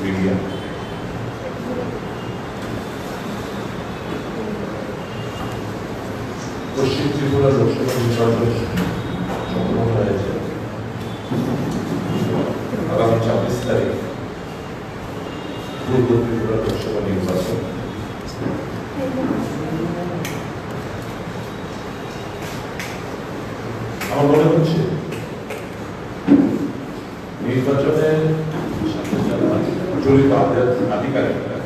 Media পশ্চিম ত্রিপুরা লোকসভা নির্বাচন সম্পন্ন হয়েছে আগামী ছাব্বিশ তারিখ পূর্ব ত্রিপুরা লোকসভা নির্বাচন আমার মনে হচ্ছে নির্বাচনে সাথে যারা জড়িত আধিকারিক- আধিকারিকরা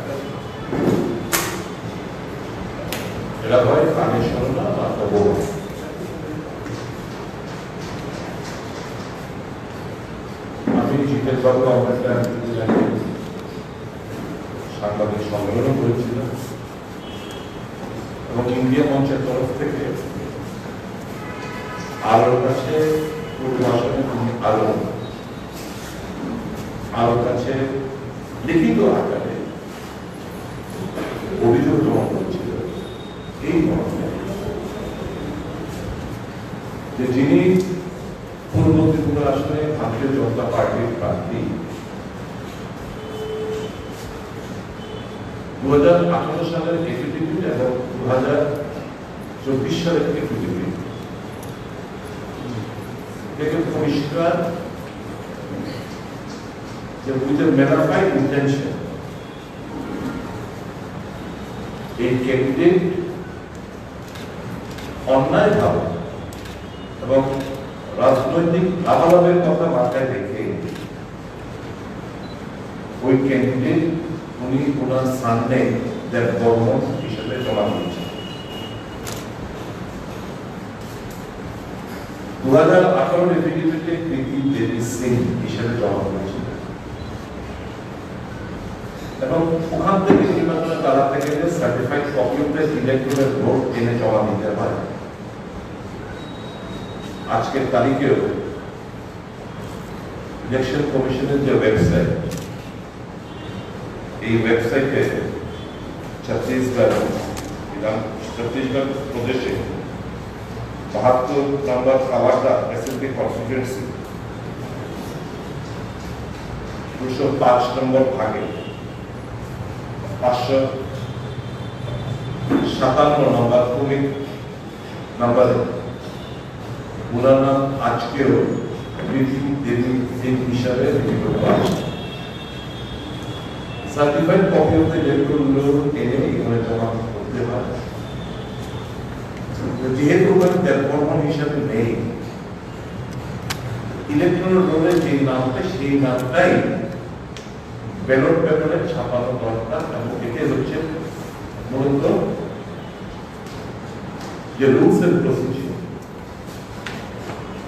এরা হয় কানে শোনে বা খবর আমি জিতের বাবু আমার একটা সাংবাদিক সম্মেলনও করেছিলাম। এবং ইন্ডিয়া মঞ্চের তরফ থেকে আলোর কাছে পূর্বাসনে আলো আলোর কাছে লিখিত আকারে অভিযোগ জমা করেছিল এই মর্মে যে যিনি পূর্ব ত্রিপুরা আসনে ভারতীয় জনতা পার্টির প্রার্থী দু হাজার আঠারো সালের এফিডেভিট এবং দু হাজার চব্বিশ সালের থেকে পরিষ্কার যে উইথ এ ম্যানাফাইড ইন্টেনশন, এই ক্যান্ডিডেট অন্যায়ভাবে ওই উনি ওনার সামনে দেড় বর্ম হিসেবে জমা দিয়েছেন দু হাজার আঠারো এফিডেভিটে প্রীতি দেবী সিং হিসেবে জমা করেছিলেন এবং ওখান থেকে নির্বাচনে দাঁড়াতে গেলে certified copy of the electoral vote এনে জমা দিতে হয়। আজকের তারিখেও ইলেকশন কমিশনের যে ওয়েবসাইট এই ওয়েবসাইটে ছত্তিশগড় ছত্তিশগড় প্রদেশে বাহাত্তর নম্বর দুশো পাঁচ নম্বর ভাগে, পাঁচশো সাতান্ন নম্বর কুমির নম্বরে। ওনার নাম আজকেও দেবী হিসাবে certified copy of the electoral এনে এখানে জমা করতে হয় যেহেতু ওখানে দেববর্মন হিসাবে নেই ইলেকট্রন রোলে যে নামটা, সেই নামটাই ব্যালট পেপারে ছাপানো দরকার এবং এতে হচ্ছে মূলত যে রুলস এন্ড প্রসিডিউর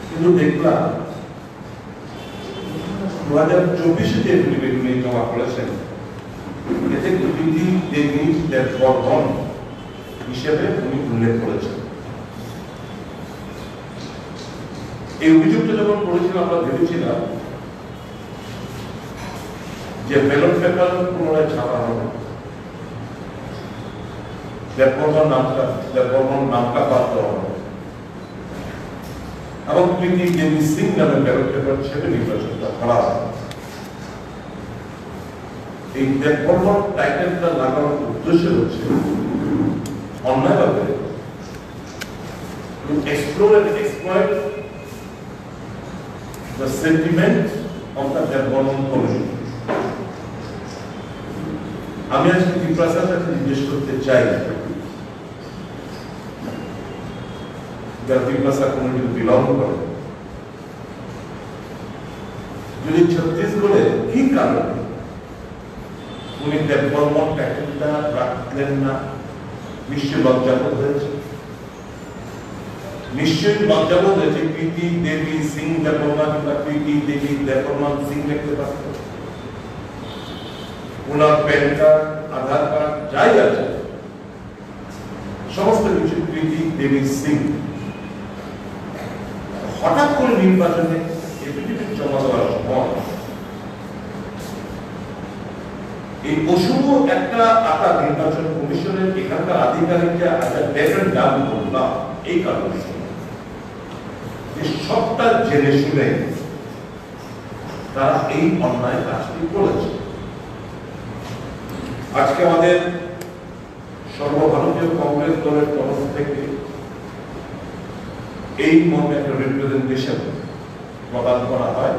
কিন্তু দেখলাম দু হাজার চব্বিশে যে উনি জমা করেছেন দুটি দেবী বর্ধন হিসেবে উনি উল্লেখ করেছেন। এই অভিযোগটা যখন করেছিলাম, আমরা ভেবেছিলাম যে ব্যালট পেপার পুনরায় ছাপা হবে। দেববর্মন নামটা দেববর্মন নামটা বাদ এবং প্রীতি দেবী সিং নামে ব্যালট পেপার ছেড়ে নির্বাচনটা করা হবে। এই দেববর্মন টাইটেলটা লাগানোর উদ্দেশ্য হচ্ছে অন্যায়ভাবে to explore and exploit the sentiment of the Derbonum Commission. আমি আজকে ত্রিপ্রাসার কাছে জিজ্ঞেস করতে চাই, যারা ত্রিপ্রাসা কমিউনিটি বিলং করে যদি ছত্তিশগড়ে কি কারণে উনি দেববর্মন রাখলেন না? নিশ্চয় লজ্জাবোধ হয়েছে। নিশ্চয়ই লজ্জাবোধ হয়েছে। প্রীতি, দেবী, সিং দেববর্মা কিংবা প্রীতি, দেবী দেববর্মা সিং লিখতে পারত ওনার প্যান কার্ড, আধার কার্ড, যাই আছে। সমস্ত কিছু প্রীতি, দেবী, সিং। হঠাৎ করে নির্বাচনে এফিডেভিট জমা দেওয়ার সময় এই অশুভ একটা আতা নির্বাচন কমিশনের এখানকার করলাম এই কারণে। সবটা জেনে শুনে তারা এই অন্যায় কাজটি করেছে। আজকে আমাদের সর্বভারতীয় কংগ্রেস দলের তরফ থেকে এই মর্মে একটা রিপ্রেজেন্টেশন প্রদান করা হয়।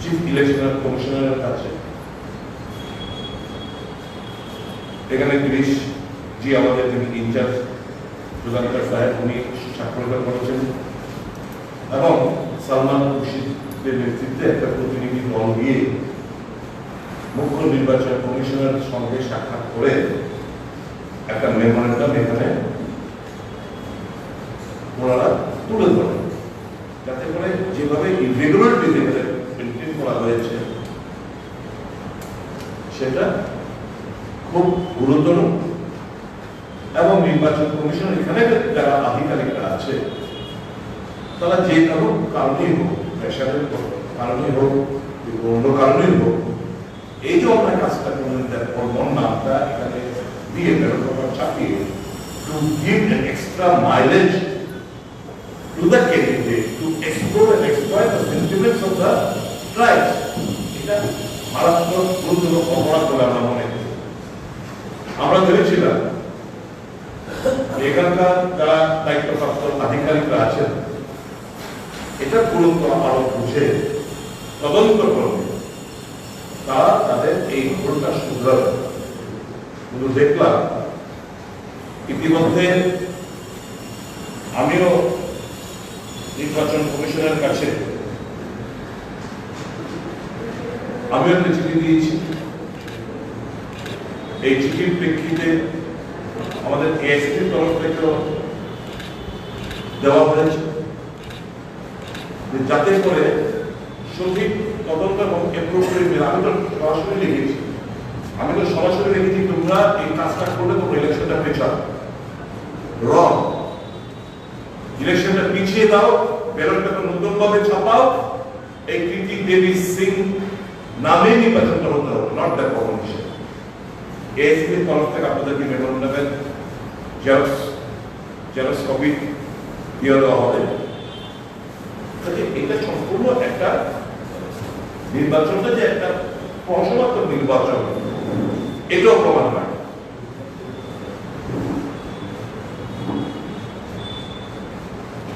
চিফ ইলেকশন কমিশনারের কাছে। এখানে গিরিশ জি আমাদের যিনি ইনচার্জ সুজানকার সাহেব, উনি স্বাক্ষরিত করেছেন। এবং সালমান খুরশিদের নেতৃত্বে একটা প্রতিনিধি দল গিয়ে মুখ্য নির্বাচন কমিশনের সঙ্গে সাক্ষাৎ করে একটা মেমোরেন্ডাম এখানে ওনারা তুলে ধরেন। যাতে করে যেভাবে এখানে মেনটেন করা হয়েছে, সেটা খুব গুরুতর এবং নির্বাচন কমিশন এখানে যারা আধিকারিকরা আছে, তারা যে কারও কারণেই হোক, প্রেশারের কারণেই হোক অন্য কারণেই হোক, এই যে অন্যায় কাজটা করলেন, তার নামটা এখানে দিয়ে পেপার চাপিয়ে to give an extra mileage to the candidate, to explore and exploit the sentiments of the tribes এটা মারাত্মক, গুরুতর, অপরাধ বলে আমরা মনে আমরা ভেবেছিলাম এখানকার যারা দায়িত্বপ্রাপ্ত আধিকারিকরা আছেন, এটা গুরুত্ব আরও বুঝে তদন্ত করবে। তারা তাদের এই ভুলটা শুধরাবে। কিন্তু দেখলাম, ইতিমধ্যে আমিও নির্বাচন কমিশনের কাছে আমিও চিঠি দিয়েছি। এই চিঠির প্রেক্ষিতে আমাদের এএসপির তরফ থেকেও দেওয়া হয়েছে যাতে করে সঠিক তদন্ত এবং appropriate আমি তো সরাসরি লিখেছি আমি তো সরাসরি লিখেছি তোমরা এই কাজটা করলে তোমরা ইলেকশনটা পেছাও রং ইলেকশনটা পিছিয়ে দাও ব্যালট পেপার নতুন ভাবে ছাপাও। এই কৃতি দেবী সিং নামে নির্বাচনটা হতে হবে নট দ্য কমিশন এএসপির তরফ থেকে আপনাদেরকে জেরক্স জেরক্স কপি দিয়ে দেওয়া হবে। কাজে এটা সম্পূর্ণ একটা নির্বাচনটা যে একটা ফসলাত্মক নির্বাচন, এটাও প্রমাণ হয়।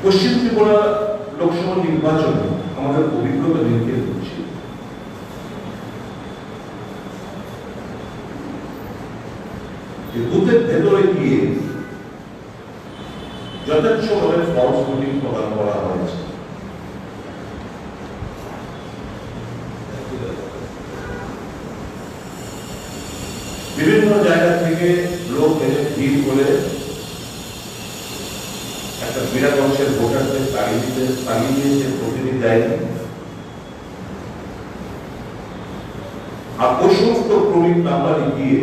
পশ্চিম ত্রিপুরা লোকসভা নির্বাচন আমাদের অভিজ্ঞতা নির্দেশ করছি যে ভেতরে গিয়ে যথেচ্ছভাবে ফলস ভোটিং প্রদান করা হয়েছে। বিভিন্ন জায়গা থেকে লোক এনে ভিড় করে একটা বিরাট অংশের ভোটারদের তাড়িয়ে দিতে, তাড়িয়ে দিয়েছে প্রতিনিধি দেয়নি আর ওই সমস্ত ক্রমিক নাম্বার গিয়ে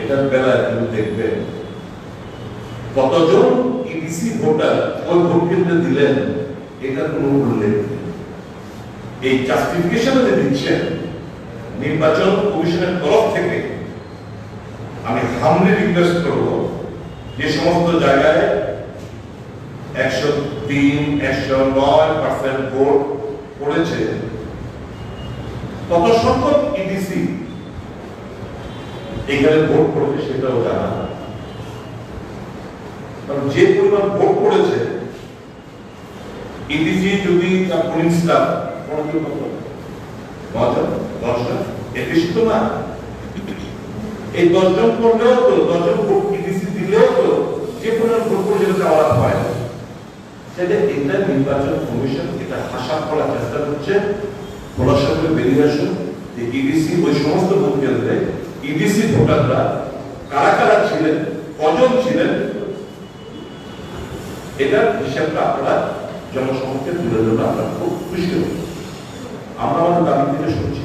এটার বেলায় আপনি দেখবেন কতজন ইডিসি ভোটার ওই ভোট কেন্দ্রে দিলেন এটা কোনো উল্লেখ এই জাস্টিফিকেশন যে দিচ্ছেন, নির্বাচন কমিশনের তরফ থেকে আমি হামলি রিকোয়েস্ট করব যে সমস্ত জায়গায় একশো তিন, একশো নয় পার্সেন্ট ভোট পড়েছে। কত সংখ্যক ইডিসি এখানে ভোট পড়েছে সেটাও জানা কারণ যে পরিমাণ ভোট পড়েছে ইডিসি যদি তার পোলিং স্টাফ দশজন এর বেশি তো না। এই দশজন করলেও তো, দশজন ভোট ইডিসি দিলেও তো, যে পরিমাণ ভোট পড়ে যেটা আলাদা হয়। সেটা এটা নির্বাচন কমিশন এটা আশা করার চেষ্টা করছে। খোলাসা করে বেরিয়ে আসুন যে ইডিসি ওই সমস্ত ভোট কেন্দ্রে ইডিসি ভোটাররা কারা কারা ছিলেন, কজন ছিলেন, এটার হিসাবটা আপনারা জনসমক্ষে তুলে ধরলে আমরা খুব খুশি হব আমরা আমাদের দাবি থেকে শুনছি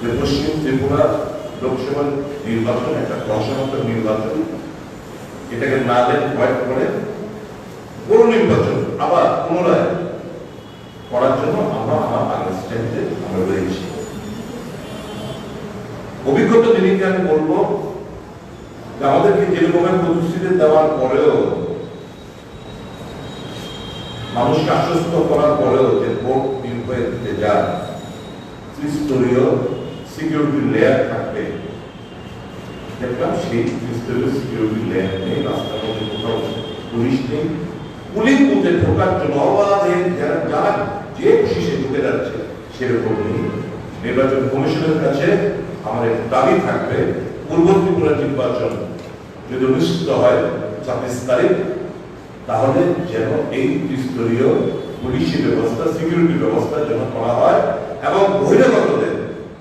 যে পশ্চিম ত্রিপুরা লোকসভা নির্বাচন, একটা প্রশাসক নির্বাচন, এটাকে না দেন ভয় করে পুরো নির্বাচন আবার পুনরায় করার জন্য আমরা আমার আগের স্ট্যান্ডে আমরা রয়েছি। অভিজ্ঞতা দিদিকে আমি বলব, যে আমাদেরকে যেরকমের প্রতিশ্রুতি দেওয়ার পরেও, মানুষকে আশ্বস্ত করার পরেও যে ভোট নির্ভয়ে দিতে ত্রিস্তরীয় সিকিউরিটি লেয়ার থাকবে, দেখলাম সেই ত্রিস্তরীয় সিকিউরিটি লেয়ার নেই, রাস্তার মধ্যে কোথাও পুলিশ নেই। পুলিশ বুথে ঢোকার জন্য অবাধে যারা যারা যে খুশি সে ঢুকে যাচ্ছে, সেরকম নেই। নির্বাচন কমিশনের কাছে আমাদের দাবি থাকবে পূর্ব ত্রিপুরা নির্বাচন যদি অনুষ্ঠিত হয় ছাব্বিশ তারিখ, তাহলে যেন এই ত্রিস্তরীয় পুলিশি ব্যবস্থা সিকিউরিটি ব্যবস্থা যেন করা হয় এবং বহিরাগতদের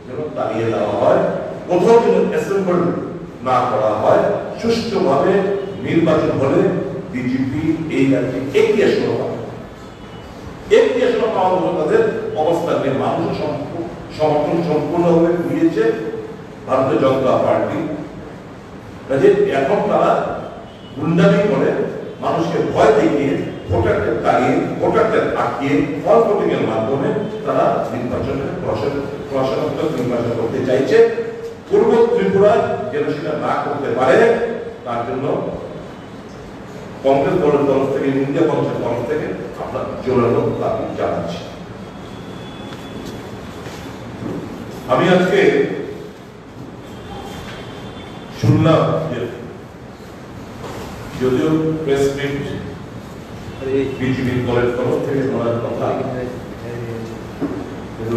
যেন তাড়িয়ে দেওয়া হয়। কোথাও যেন অ্যাসেম্বল না করা হয়। সুষ্ঠুভাবে নির্বাচন হলে বিজেপি এই রাজ্যে এগিয়ে আসতে পারে এগিয়ে পাওয়ার জন্য তাদের অবস্থান নিয়ে মানুষ সমর্থন সম্পূর্ণভাবে দিয়েছে ভারতীয় জনতা পার্টি। এখন তারা গুন্ডামি করে, মানুষকে ভয় দেখিয়ে ভোটারদের তাড়িয়ে ভোটারদের আটকিয়ে, ফল ভোটিং এর মাধ্যমে তারা নির্বাচনের প্রশাসনাত্মক নির্বাচন করতে চাইছে। পূর্ব ত্রিপুরা যেন সেটা না করতে পারে, তার জন্য কংগ্রেস দলের তরফ থেকে, ইন্ডিয়া কংগ্রেসের তরফ থেকে আমরা জোরালো দাবি জানাচ্ছি। আমি আজকে শুনলাম যদিও প্রেস মিট বিজেপি দলের তরফ থেকে করার কথা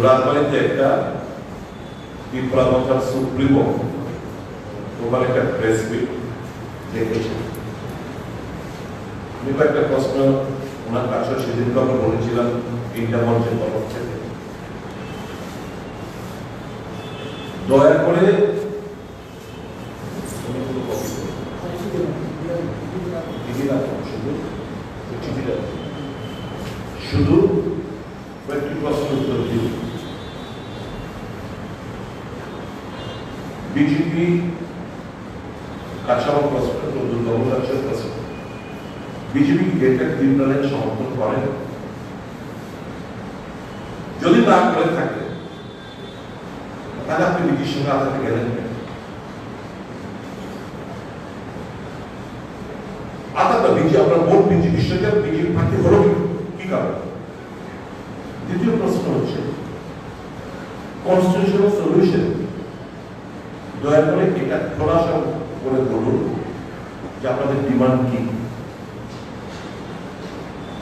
রাজবাড়িতে একটা ত্রিপুরা কথার সুপ্রিমো ওখানে একটা প্রেস মিট দেখেছে। একটা প্রশ্ন ওনার কাছে সেদিনকে আমরা বলেছিলাম ইন্ডিয়া মঞ্চের তরফ থেকে। দয়া করে অনেকগুলো copy করুন। চিঠি রাখুন, শুধু চিঠি রাখুন। শুধু কয়েকটি প্রশ্ন উত্তর দিন বিজেপি কাছে আমার প্রশ্ন দুর্গম রাজ্যের প্রশ্ন সমর্থন যদি না করে থাকে, তাহলে আপনি আলাদা গেলেন? বিজি আপনার বিজি? কি কারণ দ্বিতীয় প্রশ্ন হচ্ছে কনস্টিটিউশনাল সলিউশন দয়া করে এটা খোলাসা করে বলুন যে আপনাদের ডিমান্ড কি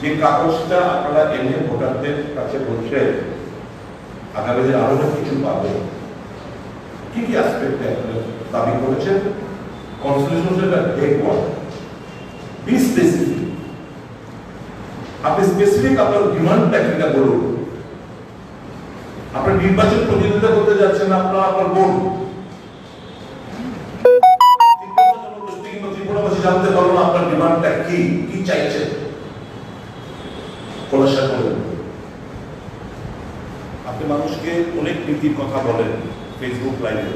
যে কাগজটা আপনারা এনে ভোটারদের কাছে বলছে আগামী দিনে আরও কিছু পাবে, কি কি অ্যাসপেক্টে আপনারা দাবি করেছেন? কনস্টিটিউশনের ডেট ওয়ান বি স্পেসিফিক আপনি স্পেসিফিক আপনার ডিমান্ডটা কিনা বলুন। আপনার নির্বাচন প্রতিযোগিতা করতে যাচ্ছেন আপনার আপনার বোন অনেক নীতির কথা বলেন ফেসবুক লাইভে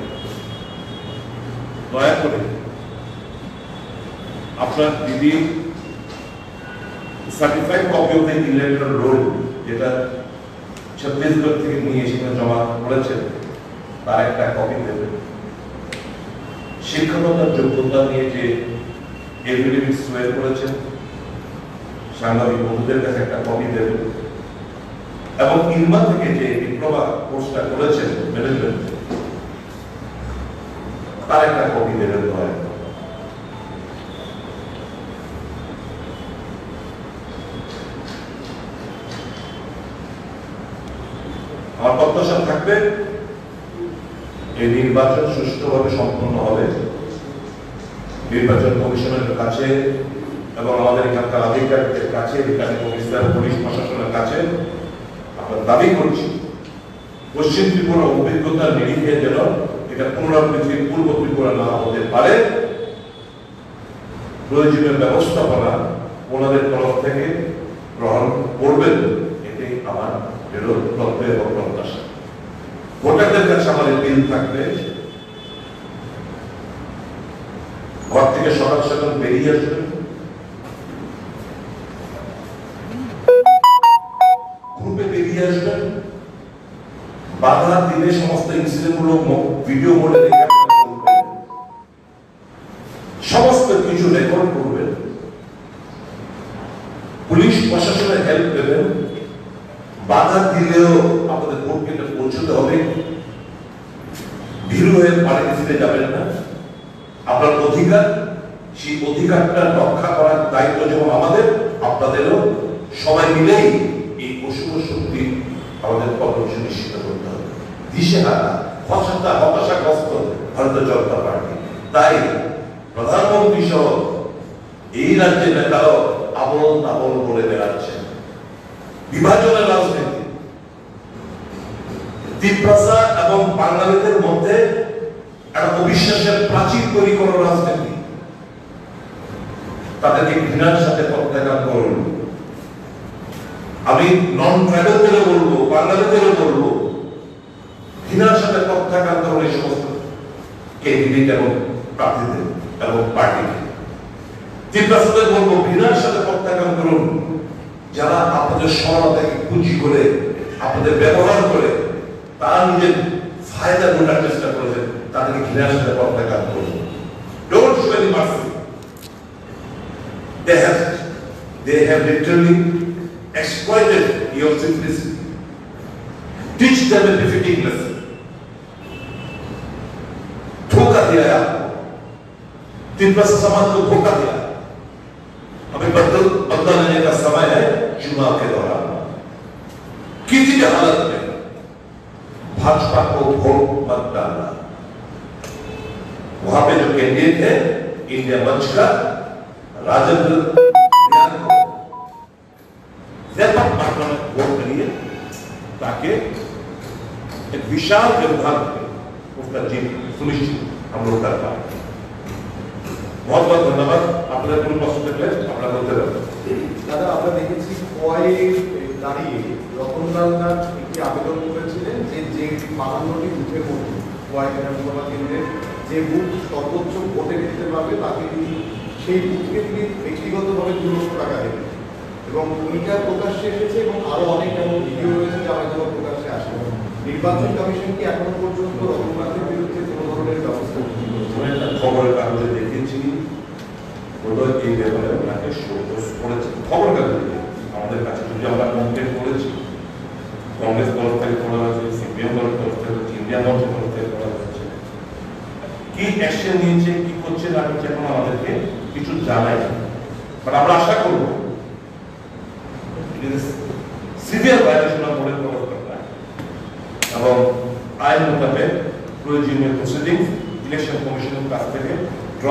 দয়া করে আপনার দিদি certified copy of the electoral roll যেটা ছত্তিশগড় থেকে নিয়ে সেখানে জমা করেছেন, তার একটা কপি দেবেন। শিক্ষকতার যোগ্যতা নিয়ে যে এফিডেভিট সোয়ার করেছেন, সাংবাদিক বন্ধুদের কাছে একটা কপি দেবেন। এবং ইনমা থেকে যে ডিপ্লোমা কোর্সটা করেছেন ম্যানেজমেন্ট তার একটা কপি দেবেন দয়া আমার প্রত্যাশা থাকবে, এই নির্বাচন সুষ্ঠুভাবে সম্পন্ন হবে। নির্বাচন কমিশনের কাছে এবং আমাদের এখানকার আধিকারিকদের কাছে, এখানে অফিসার পুলিশ প্রশাসনের কাছে দাবি করছি, পশ্চিম ত্রিপুরা অভিজ্ঞতার নিরিখে যেন এটা পুনরাবৃত্তির পূর্ব ত্রিপুরা না হতে পারে, প্রয়োজনীয় ব্যবস্থাপনা ওনাদের তরফ থেকে গ্রহণ করবেন এটাই আমার প্রত্যয় এবং প্রত্যাশা। ভোটারদের কাছে আমাদের বিল থাকবে। ঘর থেকে সকাল সকাল বেরিয়ে আসবেন। বাধা সমস্ত ইনসিডেন্টগুলো ভিডিও মোডে। সমস্ত কিছু রেকর্ড করবেন। পুলিশ প্রশাসনের হেল্প দেবেন বাধা দিলেও আপনাদের কেন্দ্রে পৌঁছতে হবে। ভীরু হয়ে বাড়িতে ফিরে যাবেন না। আপনার অধিকার, সেই অধিকারটা রক্ষা করার দায়িত্ব যেমন আমাদের, আপনাদেরও। সবাই মিলেই এই অশুভ শক্তি আমাদের হবে দিশেহারা, হতাশা হতাশাগ্রস্ত ভারতীয় জনতা পার্টি। তাই প্রধানমন্ত্রী সহ এই রাজ্যের নেতারাও তাবল বলে বেড়াচ্ছেন। বিভাজনের রাজনীতি। তিপ্রাসা এবং বাঙালিদের মধ্যে একটা অবিশ্বাসের প্রাচীর তৈরি করার রাজনীতি। তাদেরকে ঘৃণার সাথে প্রত্যাখ্যান করুন। আমি নন ট্রাইবেলদেরও বলব বাঙালিদেরও বলব ঘৃণার সাথে প্রত্যাখ্যান এই সমস্ত ক্যান্ডিডেট এবং প্রার্থীদের এবং পার্টিকে। তিপ্রাসাদের বলব ঘৃণার সাথে প্রত্যাখ্যান করুন। যারা আপনাদের সরলতাকে পুঁজি করে, আপনাদের ব্যবহার করে, তারা নিজের ফায়দা গোটার চেষ্টা করেছেন, তাদেরকে ঘৃণার সাথে প্রত্যাখ্যান করুন। Mercy they have they have literally धोखा दिया है आपको तिब्बत समाज को धोखा दिया। हमें बदल बदला लेने का समय है चुनाव के दौरान। किसी भी हालत में भाजपा को वोट मत डालना। वहाँ पे जो कैंडिडेट है इंडिया मंच का, राजेंद्र व्यापक मात्रा में वोट करिए, ताकि एक विशाल व्यवधान उसका जीत सुनिश्चित हम लोग कर पाए बहुत बहुत धन्यवाद আপনাদের কোনো প্রশ্ন থাকলে আপনারা বলতে পারেন দাদা আমরা দেখেছি খোয়াই দাঁড়িয়ে রতনলাল নাথ একটি আবেদন করেছিলেন যে যে বাহান্নটি বুথের মধ্যে খোয়াই বিধানসভা কেন্দ্রের যে বুথ সর্বোচ্চ ভোটে দিতে পারবে তাকে তিনি সেই বুথকে তিনি ব্যক্তিগতভাবে দু লক্ষ টাকা দেবেন এবং এইটা প্রকাশ্যে এসেছে এবং আরো অনেক এমন ভিডিও রয়েছে যা হয়তো বা প্রকাশ্যে আসে নির্বাচন কমিশন কি এখনও পর্যন্ত রতননাথের বিরুদ্ধে কোনো ধরনের ব্যবস্থা খবরের কাগজে দেখেছি এই ব্যাপারে ওনাকে সন্তোষ করেছে। খবর কাগজে আমাদের কাছে যদি আমরা কমপ্লেন করেছি কংগ্রেস তরফ থেকে করা হয়েছে সিপিএম দলের তরফ থেকে হয়েছে, ইন্ডিয়া মঞ্চের তরফ থেকে করা হয়েছে কি অ্যাকশন নিয়েছে কি করছে না করছে এখন আমাদেরকে কিছু জানাই বাট আমরা আশা করব সিভিয়ার ভায়োলেশন অফ বোর্ডের ব্যবস্থা এবং আইন মোতাবেক প্রয়োজনীয় প্রসিডিংস ইলেকশন কমিশনের কাছ থেকে ড্র